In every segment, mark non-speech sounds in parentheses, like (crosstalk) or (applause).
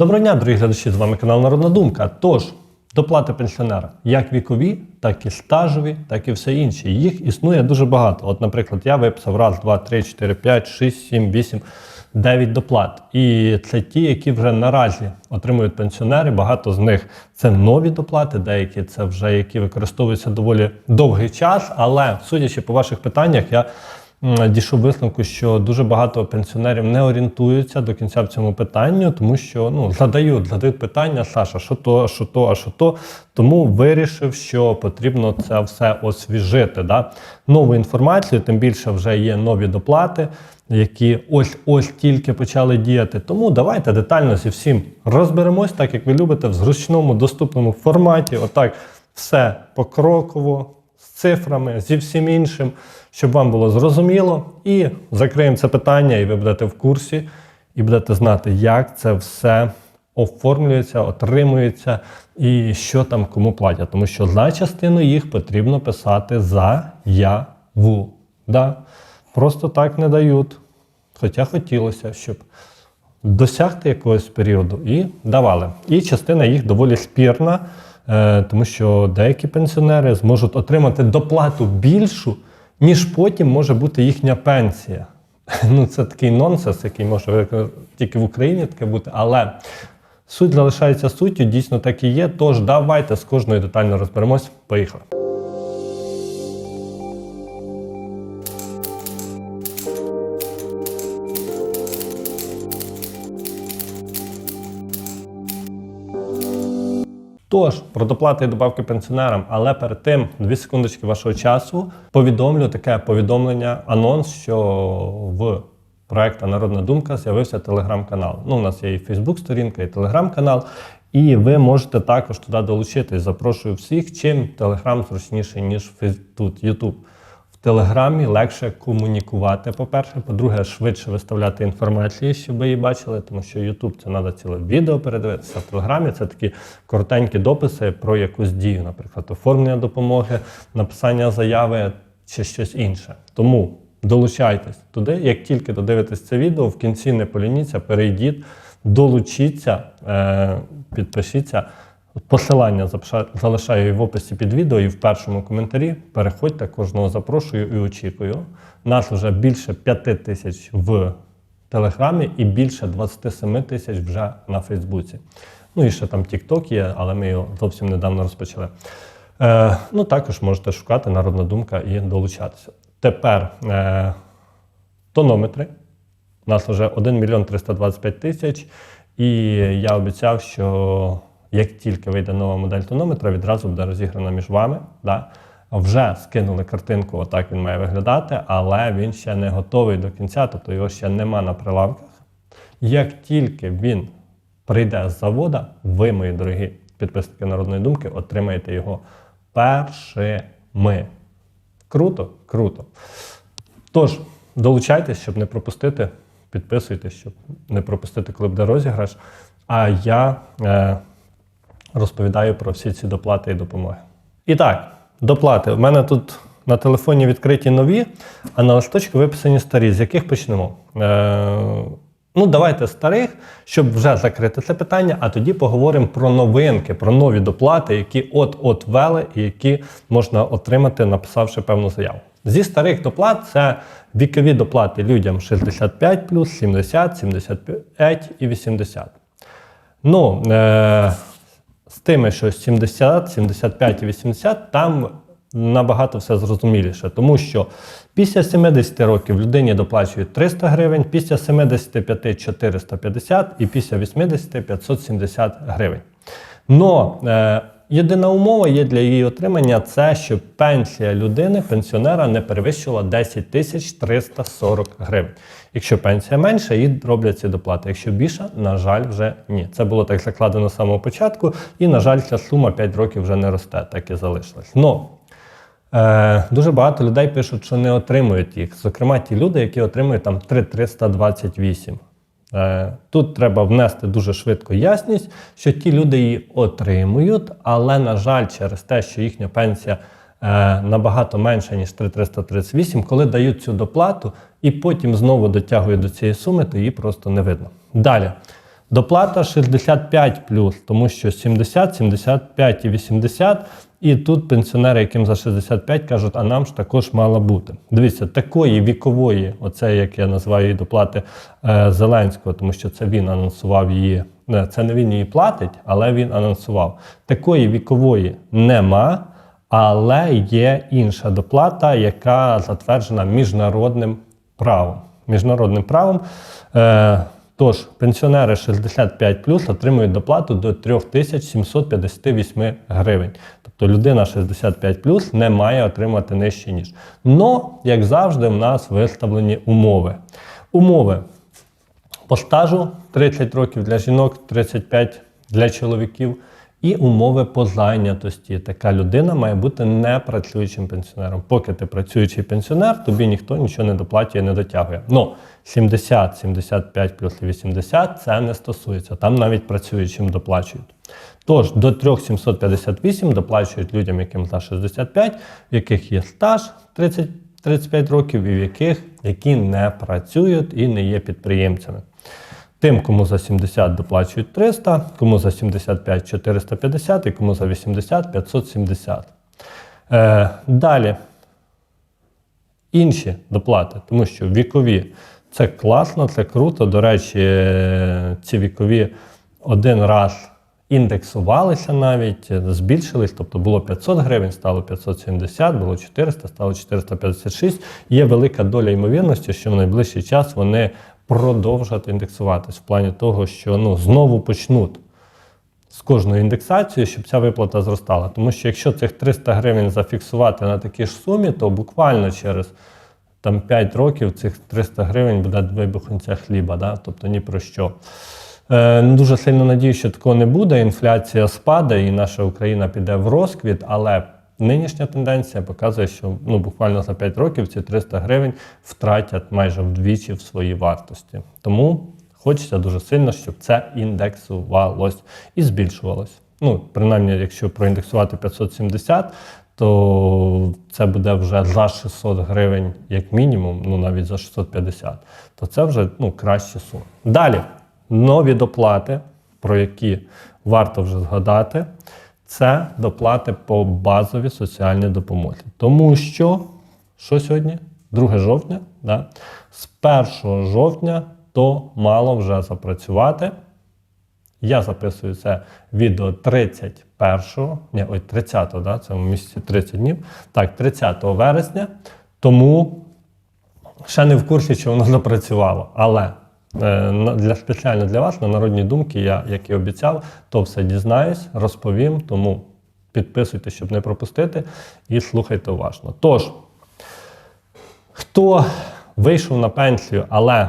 Доброго дня, дорогі глядачі, з вами канал Народна Думка. Тож, доплати пенсіонера, як вікові, так і стажові, так і все інше. Їх існує дуже багато. От, наприклад, я виписав раз, два, три, чотири, п'ять, шість, сім, вісім, дев'ять доплат. І це ті, які вже наразі отримують пенсіонери. Багато з них це нові доплати, деякі це вже які використовуються доволі довгий час. Але судячи по ваших питаннях, я дійшов висновку, що дуже багато пенсіонерів не орієнтуються до кінця в цьому питанню, тому що ну задають, задають питання, Саша, що то, що то, а що то. Тому вирішив, що потрібно це все освіжити. Да? Нову інформацію, тим більше вже є нові доплати, які ось ось тільки почали діяти. Тому давайте детально зі всім розберемось, так як ви любите, в зручному доступному форматі. Отак все покроково цифрами, зі всім іншим, щоб вам було зрозуміло. І закриємо це питання, і ви будете в курсі, і будете знати, як це все оформлюється, отримується і що там кому платять. Тому що за частину їх потрібно писати заяву. Да? Просто так не дають. Хоча хотілося, щоб досягти якогось періоду і давали. І частина їх доволі спірна, тому що деякі пенсіонери зможуть отримати доплату більшу, ніж потім може бути їхня пенсія. (laughs) Ну, це такий нонсенс, який може е, тільки в Україні таке бути, але суть залишається суттю, дійсно так і є. Тож давайте з кожною детально розберемось. Поїхали. Тож, про доплати і добавки пенсіонерам, але перед тим, дві секундочки вашого часу, повідомлю таке повідомлення, анонс, що в проекту Народна думка з'явився телеграм-канал. Ну, у нас є і Фейсбук-сторінка, і телеграм-канал. І ви можете також туди долучитись. Запрошую всіх, чим телеграм зручніший, ніж тут Ютуб. Телеграмі легше комунікувати, по-перше. По-друге, швидше виставляти інформацію, щоб ви її бачили, тому що YouTube це треба ціле відео передивитися. В Телеграмі це такі коротенькі дописи про якусь дію, наприклад, оформлення допомоги, написання заяви чи щось інше. Тому долучайтесь туди. Як тільки додивитесь це відео, в кінці не полініться, перейдіть, долучіться, е, підпишіться. Посилання залишаю в описі під відео і в першому коментарі. Переходьте, кожного запрошую і очікую. Нас вже більше 5 тисяч в Телеграмі і більше 27 тисяч вже на Фейсбуці. Ну і ще там TikTok є, але ми його зовсім недавно розпочали. Е, ну, також можете шукати Народна думка і долучатися. Тепер е, тонометри. У нас вже 1 мільйон 325 тисяч. І я обіцяв, що як тільки вийде нова модель тонометра, відразу буде розіграна між вами. Да? Вже скинули картинку, отак він має виглядати, але він ще не готовий до кінця, тобто його ще нема на прилавках. Як тільки він прийде з завода, ви, мої дорогі підписники Народної думки, отримаєте його першими. Круто, круто. Тож, долучайтесь, щоб не пропустити. Підписуйтесь, щоб не пропустити, коли буде розіграш. А я е, розповідаю про всі ці доплати і допомоги. І так, доплати. У мене тут на телефоні відкриті нові, а на листочку виписані старі. З яких почнемо? Е, ну, давайте старих, щоб вже закрити це питання, а тоді поговоримо про новинки, про нові доплати, які от-от ввели і які можна отримати, написавши певну заяву. Зі старих доплат це вікові доплати людям 65 70, 75 і 80. Ну, е, тими, що 70, 75 і 80, там набагато все зрозуміліше, тому що після 70 років людині доплачують 300 гривень, після 75 450 і після 80 570 гривень. Но е, єдина умова є для її отримання це, щоб пенсія людини, пенсіонера, не перевищувала 10 тисяч 340 гривень. Якщо пенсія менша, їй роблять ці доплати. Якщо більша, на жаль, вже ні. Це було так закладено з самого початку, і, на жаль, ця сума 5 років вже не росте, так і залишилась. Но Е, дуже багато людей пишуть, що не отримують їх. Зокрема, ті люди, які отримують там 3328. Е, тут треба внести дуже швидко ясність, що ті люди її отримують, але, на жаль, через те, що їхня пенсія е, набагато менша, ніж 3338, коли дають цю доплату і потім знову дотягують до цієї суми, то її просто не видно. Далі. Доплата 65 тому що 70, 75 і 80. І тут пенсіонери, яким за 65, кажуть, а нам ж також мало бути. Дивіться, такої вікової, оце як я називаю її доплати е, Зеленського, тому що це він анонсував її. Не, Це не він її платить, але він анонсував. Такої вікової нема, але є інша доплата, яка затверджена міжнародним правом. Міжнародним правом. Е, Тож, пенсіонери 65 отримують доплату до 3758 гривень. Тобто людина 65 не має отримати нижче, ніж. Но, як завжди, в нас виставлені умови. Умови по стажу 30 років для жінок, 35 для чоловіків. І умови по зайнятості. Така людина має бути непрацюючим пенсіонером. Поки ти працюючий пенсіонер, тобі ніхто нічого не доплачує, не дотягує. Ну, 70, 75 плюс 80 це не стосується. Там навіть працюючим доплачують. Тож до 3758 доплачують людям, яким за 65, в яких є стаж 30, 35 років, і в яких які не працюють і не є підприємцями. Тим, кому за 70 доплачують 300, кому за 75 450 і кому за 80 570. Е, далі інші доплати, тому що вікові це класно, це круто. До речі, е, ці вікові один раз індексувалися навіть, е, збільшились, тобто було 500 гривень, стало 570, було 400, стало 456. Є велика доля ймовірності, що в найближчий час вони продовжать індексуватись в плані того, що ну, знову почнуть з кожною індексацією, щоб ця виплата зростала. Тому що якщо цих 300 гривень зафіксувати на такій ж сумі, то буквально через там, 5 років цих 300 гривень буде вибухунця хліба, да? тобто ні про що. Е, дуже сильно надію, що такого не буде. Інфляція спаде і наша Україна піде в розквіт, але нинішня тенденція показує, що ну, буквально за 5 років ці 300 гривень втратять майже вдвічі в своїй вартості. Тому хочеться дуже сильно, щоб це індексувалось і збільшувалось. Ну, принаймні, якщо проіндексувати 570, то це буде вже за 600 гривень, як мінімум, ну навіть за 650, то це вже ну, кращі суми. Далі, нові доплати, про які варто вже згадати, це доплати по базовій соціальній допомозі. Тому що, що сьогодні? 2 жовтня, да? з 1 жовтня то мало вже запрацювати. Я записую це відео 31, ні, ой, 30, да, це в місяці 30 днів. Так, 30 вересня. Тому ще не в курсі, чи воно (laughs) запрацювало. Але е, для, спеціально для вас на народні думки, я, як і обіцяв, то все дізнаюсь, розповім. Тому підписуйтесь, щоб не пропустити, і слухайте уважно. Тож, хто вийшов на пенсію, але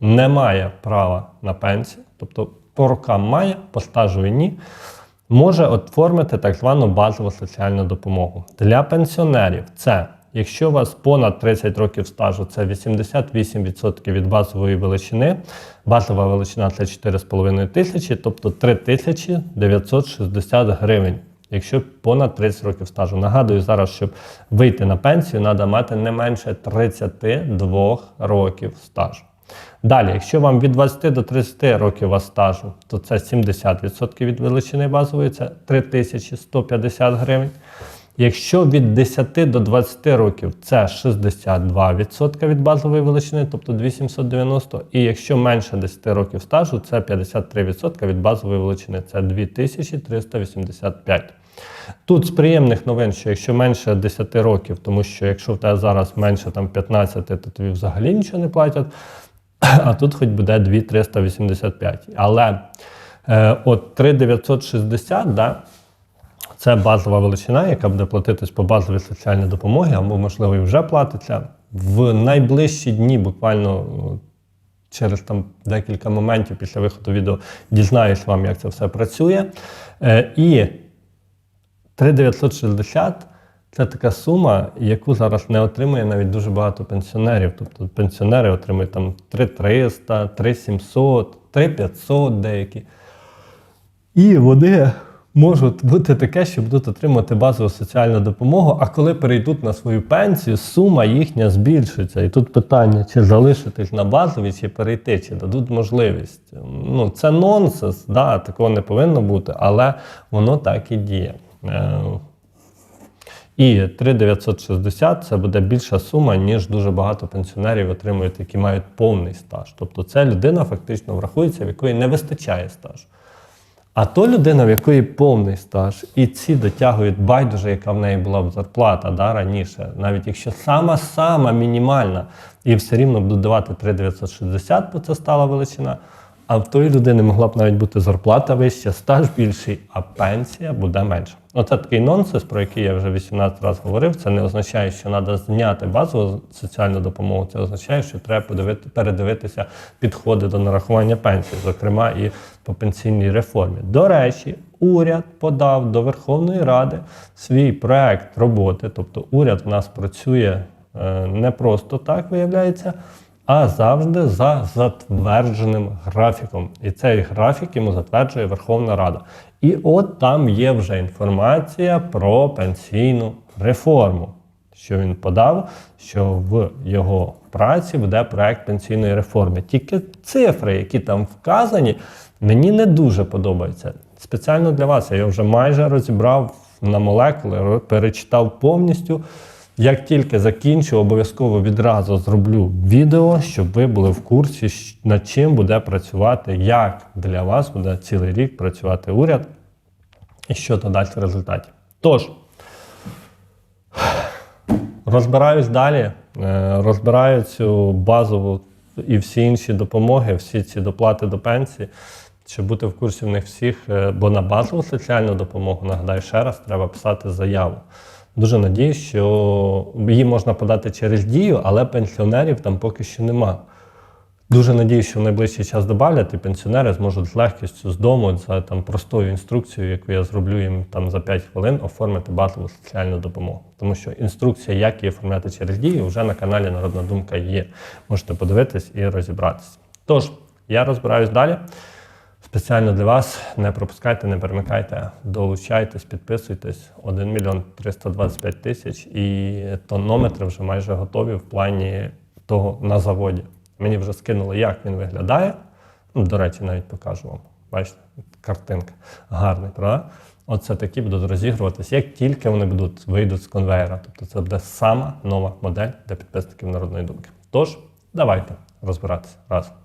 не має права на пенсію, тобто по рокам має, по стажу і ні, може оформити так звану базову соціальну допомогу. Для пенсіонерів це, якщо у вас понад 30 років стажу, це 88% від базової величини. Базова величина це 4,5 тисячі, тобто 3960 гривень. Якщо понад 30 років стажу. Нагадую зараз, щоб вийти на пенсію, треба мати не менше 32 років стажу. Далі, якщо вам від 20 до 30 років вас стажу, то це 70% від величини базової, це 3150 гривень. Якщо від 10 до 20 років це 62% від базової величини, тобто 2790. І якщо менше 10 років стажу, це 53% від базової величини, це 2385. Тут з приємних новин, що якщо менше 10 років, тому що якщо в тебе зараз менше там, 15, то тобі взагалі нічого не платять, а тут хоч буде 2385. Але е, от 3960, да, це базова величина, яка буде платитись по базовій соціальній допомогі, або, можливо, і вже платиться. В найближчі дні, буквально через там декілька моментів після виходу відео, дізнаюсь вам, як це все працює. Е, і 3960 це така сума, яку зараз не отримує навіть дуже багато пенсіонерів. Тобто пенсіонери отримують там 3300, 3700, 3500 деякі. І вони може бути таке, що будуть отримувати базову соціальну допомогу, а коли перейдуть на свою пенсію, сума їхня збільшиться. І тут питання, чи залишитись на базовій, чи перейти, чи дадуть можливість. Ну, це нонсенс, да, такого не повинно бути, але воно так і діє. І 3960 це буде більша сума, ніж дуже багато пенсіонерів отримують, які мають повний стаж. Тобто це людина фактично врахується, в якої не вистачає стажу. А то людина, в якої повний стаж, і ці дотягують байдуже, яка в неї була б зарплата да, раніше, навіть якщо сама-сама мінімальна, і все рівно будуть давати 3960, бо це стала величина. А в тої людини могла б навіть бути зарплата вища, стаж більший, а пенсія буде менша. Оце такий нонсенс, про який я вже 18 разів говорив. Це не означає, що треба зняти базову соціальну допомогу. Це означає, що треба подивити, передивитися підходи до нарахування пенсії, зокрема і по пенсійній реформі. До речі, уряд подав до Верховної Ради свій проект роботи. Тобто уряд в нас працює е, не просто так, виявляється а завжди за затвердженим графіком. І цей графік йому затверджує Верховна Рада. І от там є вже інформація про пенсійну реформу, що він подав, що в його праці буде проект пенсійної реформи. Тільки цифри, які там вказані, мені не дуже подобаються. Спеціально для вас я його вже майже розібрав на молекули, перечитав повністю. Як тільки закінчу, обов'язково відразу зроблю відео, щоб ви були в курсі, над чим буде працювати, як для вас буде цілий рік працювати уряд і що то дасть в результаті. Тож, розбираюсь далі, е, розбираю цю базову і всі інші допомоги, всі ці доплати до пенсії, щоб бути в курсі в них всіх, е, бо на базову соціальну допомогу, нагадаю ще раз, треба писати заяву. Дуже надіюсь, що її можна подати через дію, але пенсіонерів там поки що нема. Дуже надіюсь, що в найближчий час додавлять, і пенсіонери зможуть з легкістю з дому за там простою інструкцією, яку я зроблю їм там за 5 хвилин, оформити базову соціальну допомогу. Тому що інструкція, як її оформляти через дію, вже на каналі Народна Думка є. Можете подивитись і розібратися. Тож, я розбираюсь далі. Спеціально для вас не пропускайте, не перемикайте, долучайтесь, підписуйтесь. 1 мільйон 325 тисяч і тонометри вже майже готові в плані того на заводі. Мені вже скинули, як він виглядає. Ну, До речі, навіть покажу вам. Бачите, картинка. Гарний, правда? Оце такі будуть розігруватися, як тільки вони будуть вийдуть з конвейера. Тобто це буде сама нова модель для підписників народної думки. Тож, давайте розбиратися разом.